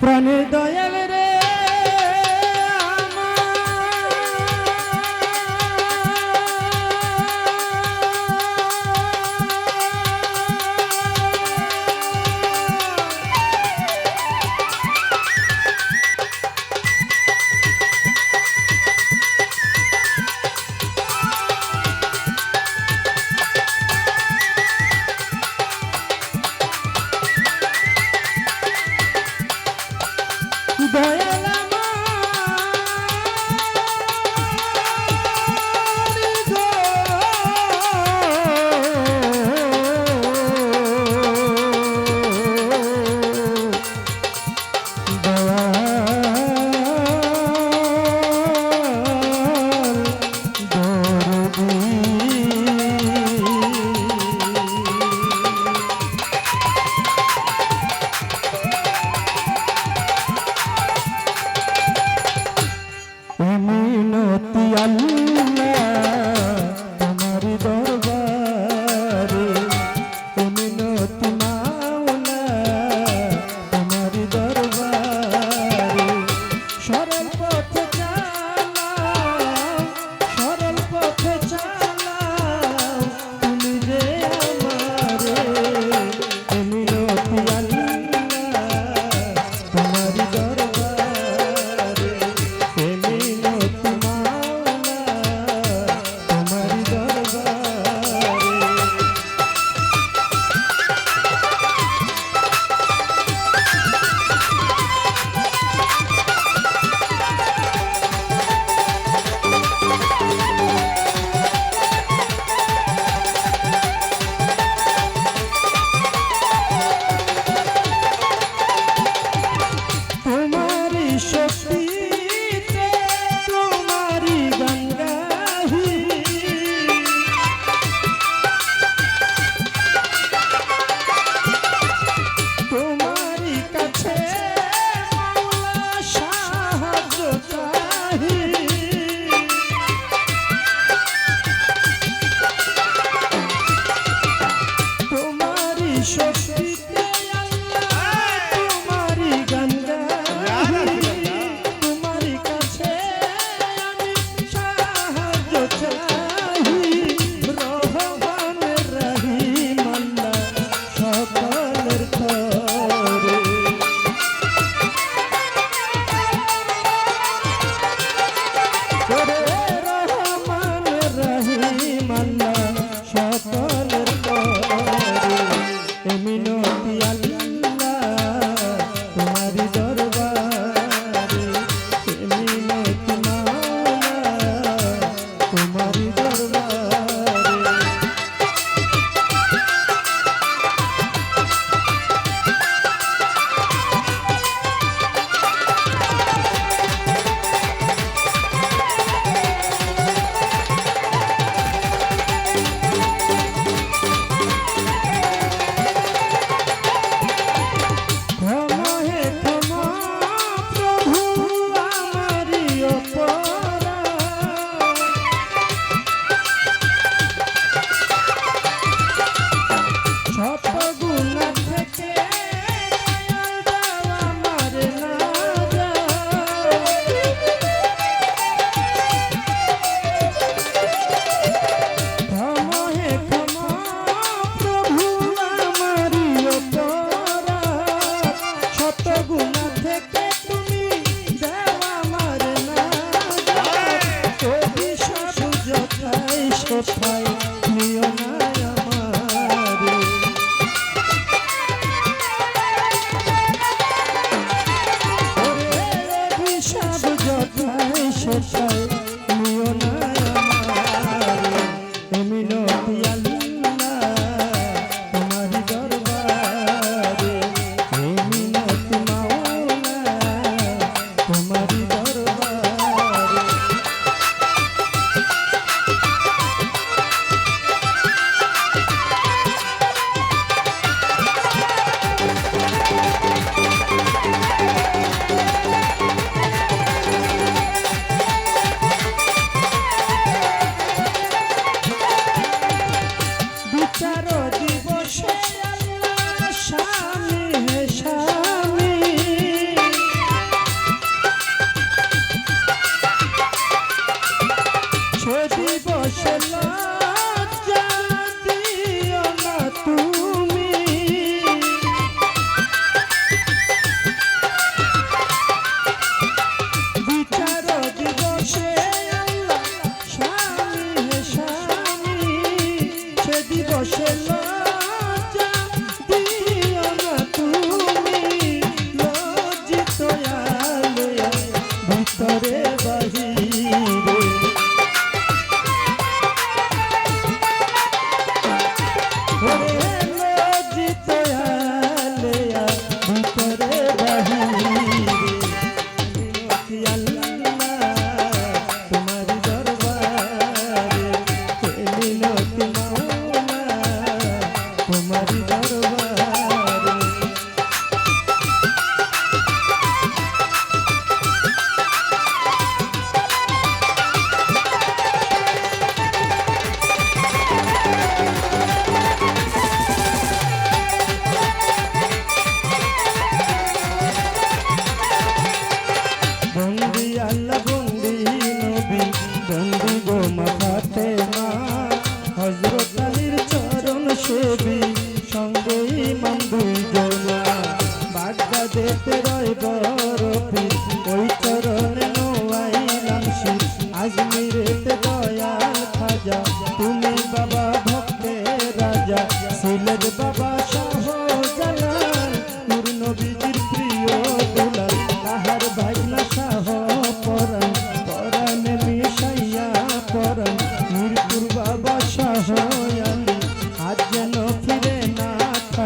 প্রাণের দয়াল অভিশাপ যথাই সথাই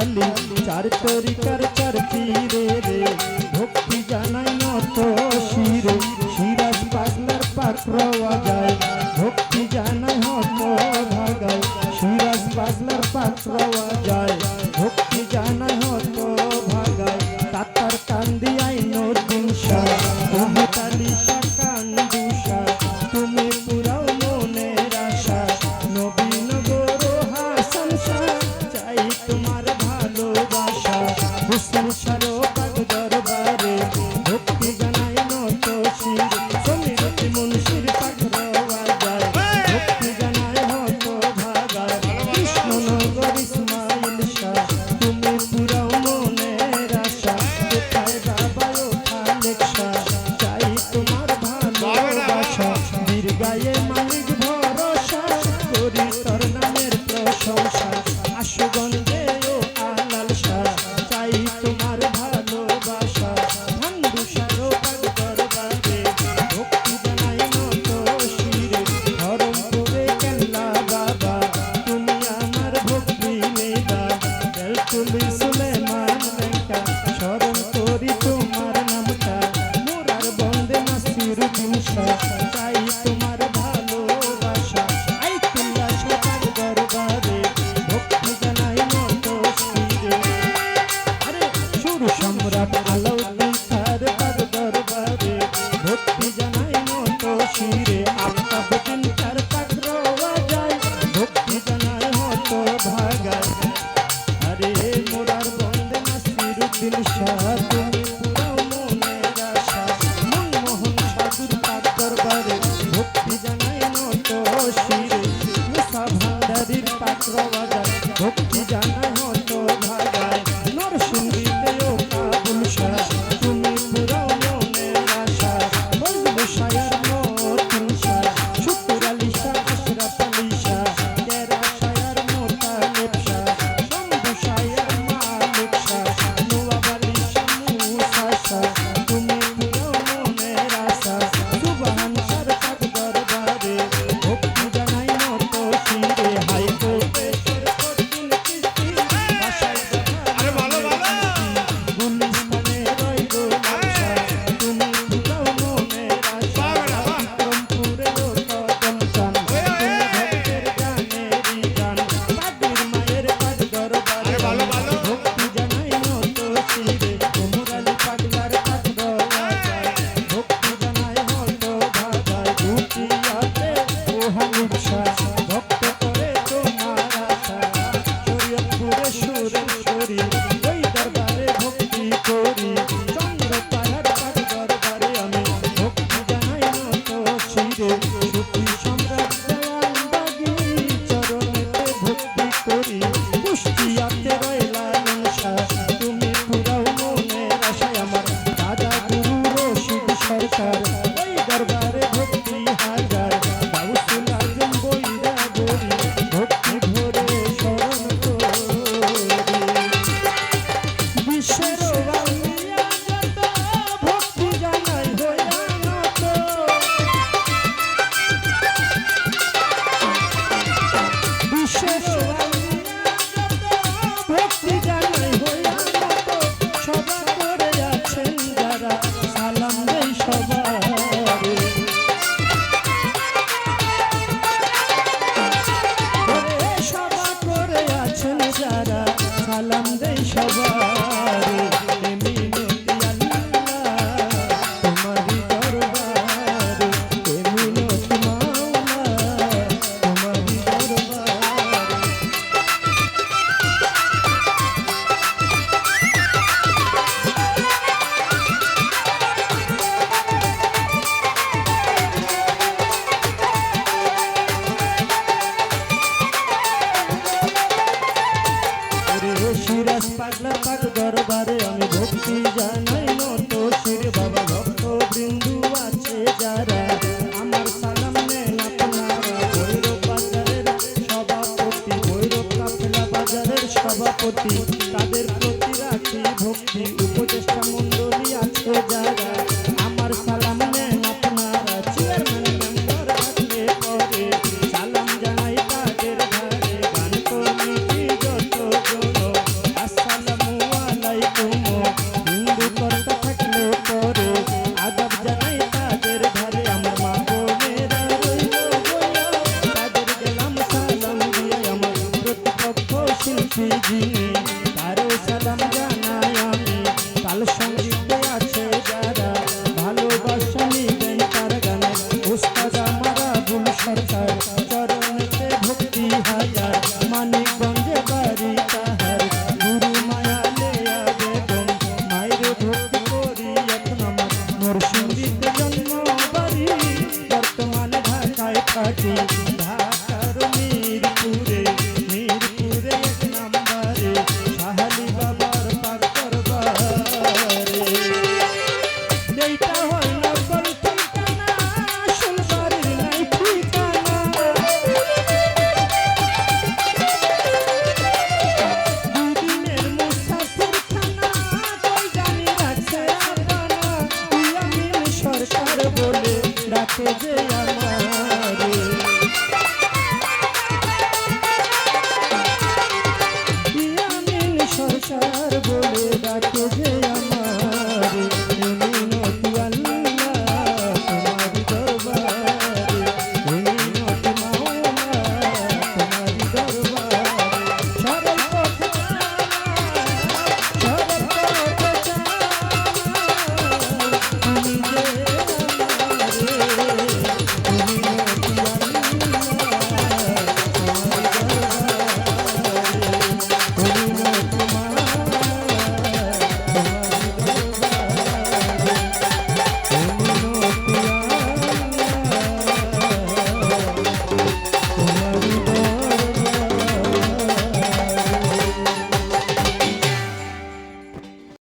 কালী চার তরিকার চার চিরে রে, ভক্তি জানাই নত শিরে। সিরাজ পাগলার পাত্র যায়, ভক্তি জানাই হত ভাগায়। সিরাজ পাগলার পাত্র যায়। গায়ে মালিক ভরসা করি